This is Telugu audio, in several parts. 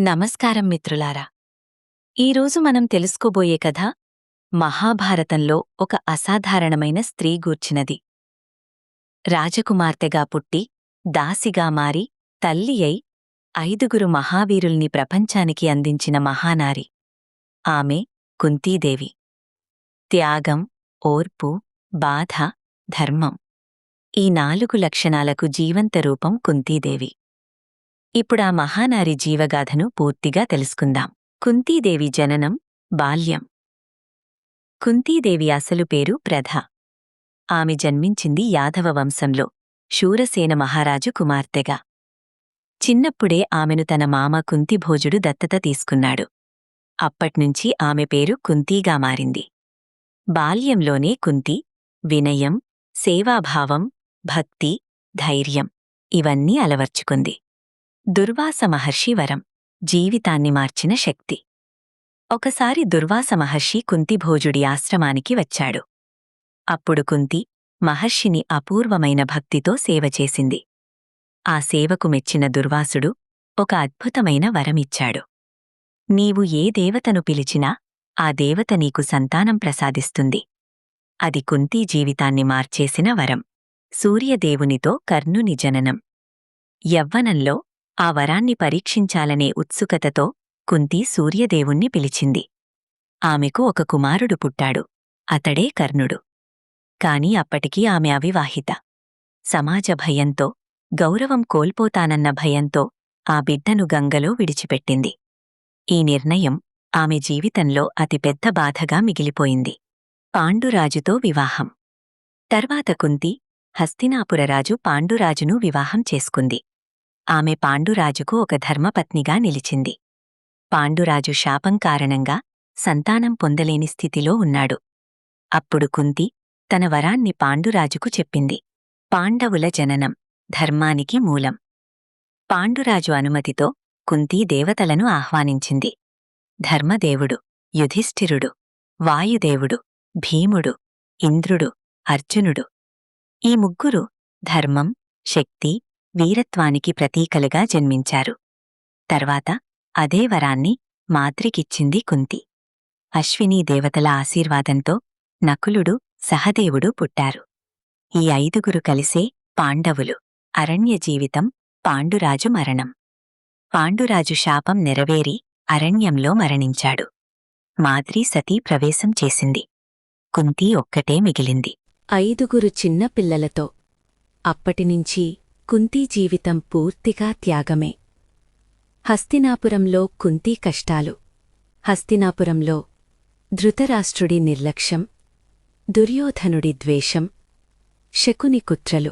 నమస్కారం మిత్రులారా. ఈరోజు మనం తెలుసుకోబోయే కథ మహాభారతంలో ఒక అసాధారణమైన స్త్రీ గూర్చినది. రాజకుమార్తెగా పుట్టి దాసిగా మారి తల్లి అయి ఐదుగురు మహావీరుల్ని ప్రపంచానికి అందించిన మహానారి. ఆమె కుంతీదేవి. త్యాగం ఓర్పు బాధ ధర్మం. ఈ నాలుగు లక్షణాలకు జీవంత రూపం కుంతీదేవి. ఇప్పుడా మహానారి జీవగాథను పూర్తిగా తెలుసుకుందాం. కుంతీదేవి జననం బాల్యం. కుంతీదేవి అసలు పేరు ప్రధ. ఆమె జన్మించింది యాదవ వంశంలో శూరసేన మహారాజు కుమార్తెగా. చిన్నప్పుడే ఆమెను తన మామ కుంతిభోజుడు దత్తత తీసుకున్నాడు. అప్పట్నుంచి ఆమె పేరు కుంతీగా మారింది. బాల్యంలోనే కుంతి వినయం సేవాభావం భక్తి ధైర్యం ఇవన్నీ అలవర్చుకుంది. దుర్వాస మహర్షి వరం జీవితాన్ని మార్చిన శక్తి. ఒకసారి దుర్వాస మహర్షి కుంతిభోజుడి ఆశ్రమానికి వచ్చాడు. అప్పుడు కుంతి మహర్షిని అపూర్వమైన భక్తితో సేవ చేసింది. ఆ సేవకు మెచ్చిన దుర్వాసుడు ఒక అద్భుతమైన వరమిచ్చాడు. నీవు ఏ దేవతను పిలిచినా ఆ దేవత నీకు సంతానం ప్రసాదిస్తుంది. అది కుంతీ జీవితాన్ని మార్చేసిన వరం. సూర్యదేవునితో కర్ణుని జననం. యవ్వనంలో ఆ వరాన్ని పరీక్షించాలనే ఉత్సుకతతో కుంతి సూర్యదేవుణ్ణి పిలిచింది. ఆమెకు ఒక కుమారుడు పుట్టాడు. అతడే కర్ణుడు. కాని అప్పటికీ ఆమె అవివాహిత. సమాజ భయంతో గౌరవం కోల్పోతానన్న భయంతో ఆ బిడ్డను గంగలో విడిచిపెట్టింది. ఈ నిర్ణయం ఆమె జీవితంలో అతిపెద్ద బాధగా మిగిలిపోయింది. పాండురాజుతో వివాహం. తర్వాత కుంతి హస్తినాపురరాజు పాండురాజును వివాహం చేసుకుంది. ఆమె పాండురాజుకు ఒక ధర్మపత్నిగా నిలిచింది. పాండురాజు శాపం కారణంగా సంతానం పొందలేని స్థితిలో ఉన్నాడు. అప్పుడు కుంతి తన వరాన్ని పాండురాజుకు చెప్పింది. పాండవుల జననం ధర్మానికి మూలం. పాండురాజు అనుమతితో కుంతి దేవతలను ఆహ్వానించింది. ధర్మదేవుడు యుధిష్ఠిరుడు వాయుదేవుడు భీముడు ఇంద్రుడు అర్జునుడు. ఈ ముగ్గురు ధర్మం శక్తి వీరత్వానికి ప్రతీకలుగా జన్మించారు. తర్వాత అదే వరాన్ని మాద్రికిచ్చింది కుంతి. అశ్వినీ దేవతల ఆశీర్వాదంతో నకులుడు సహదేవుడు పుట్టారు. ఈ ఐదుగురు కలిసే పాండవులు. అరణ్య జీవితం పాండురాజు మరణం. పాండురాజు శాపం నెరవేరి అరణ్యంలో మరణించాడు. మాద్రి సతీ ప్రవేశం చేసింది. కుంతి ఒక్కటే మిగిలింది. ఐదుగురు చిన్న పిల్లలతో అప్పటినుంచి కుంతీ జీవితం పూర్తిగా త్యాగమే. హస్తినాపురంలో కుంతీ కష్టాలు. హస్తినాపురంలో ధృతరాష్ట్రుడి నిర్లక్ష్యం దుర్యోధనుడి ద్వేషం శకుని కుట్రలు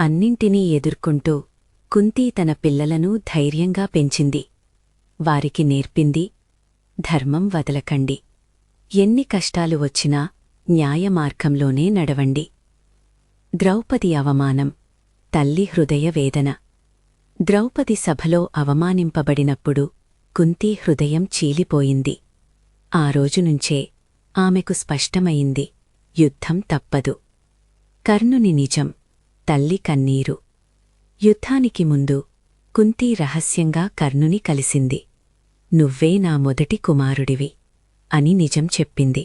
అన్నింటినీ ఎదుర్కొంటూ కుంతీ తన పిల్లలను ధైర్యంగా పెంచింది. వారికి నేర్పింది ధర్మం వదలకండి. ఎన్ని కష్టాలు వచ్చినా న్యాయమార్గంలోనే నడవండి. ద్రౌపది అవమానం తల్లి హృదయ వేదన. ద్రౌపది సభలో అవమానింపబడినప్పుడు కుంతీ హృదయం చీలిపోయింది. ఆ రోజునుంచే ఆమెకు స్పష్టమయింది యుద్ధం తప్పదు. కర్ణుని నిజం తల్లి కన్నీరు. యుద్ధానికి ముందు కుంతీ రహస్యంగా కర్ణుని కలిసింది. నువ్వే నా మొదటి కుమారుడివి అని నిజం చెప్పింది.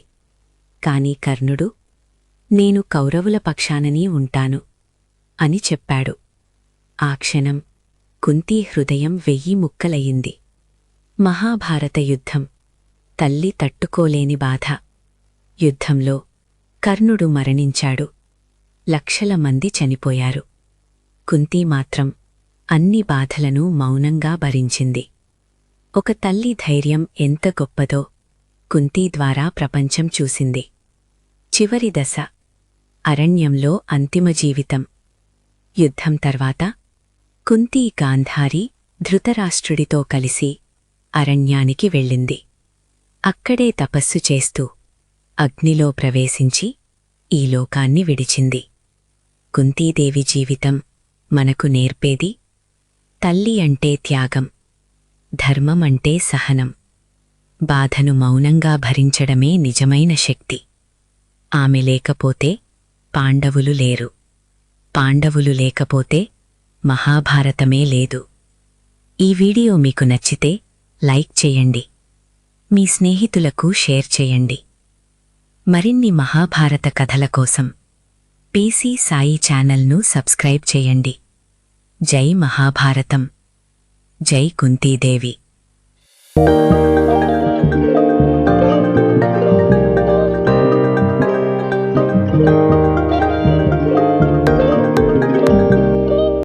కాని కర్ణుడు నేను కౌరవుల పక్షాననీ ఉంటాను. అని చెప్పాడు. ఆ క్షణం కుంతీ హృదయం వెయ్యి ముక్కలయింది. మహాభారత యుద్ధం తల్లి తట్టుకోలేని బాధ. యుద్ధంలో కర్ణుడు మరణించాడు. లక్షల మంది చనిపోయారు. కుంతీ మాత్రం అన్ని బాధలను మౌనంగా భరించింది. ఒక తల్లి ధైర్యం ఎంత గొప్పదో కుంతీ ద్వారా ప్రపంచం చూసింది. చివరి దశ అరణ్యంలో అంతిమ జీవితం. యుద్ధం తర్వాత కుంతీ గాంధారి ధృతరాష్ట్రుడితో కలిసి అరణ్యానికి వెళ్ళింది. అక్కడే తపస్సు చేస్తూ అగ్నిలో ప్రవేశించి ఈ లోకాన్ని విడిచింది. కుంతీదేవి జీవితం మనకు నేర్పేది తల్లి అంటే త్యాగం ధర్మం అంటే సహనం బాధను మౌనంగా భరించడమే నిజమైన శక్తి. ఆమె లేకపోతే పాండవులు లేరు. పాండవులు లేకపోతే మహాభారతమే లేదు. ఈ వీడియో మీకు నచ్చితే లైక్ చేయండి. మీ స్నేహితులకు షేర్ చేయండి. మరిన్ని మహాభారత కథల కోసం పీసీ సాయి ఛానల్ను సబ్స్క్రైబ్ చేయండి. జై మహాభారతం. జై కుంతీదేవి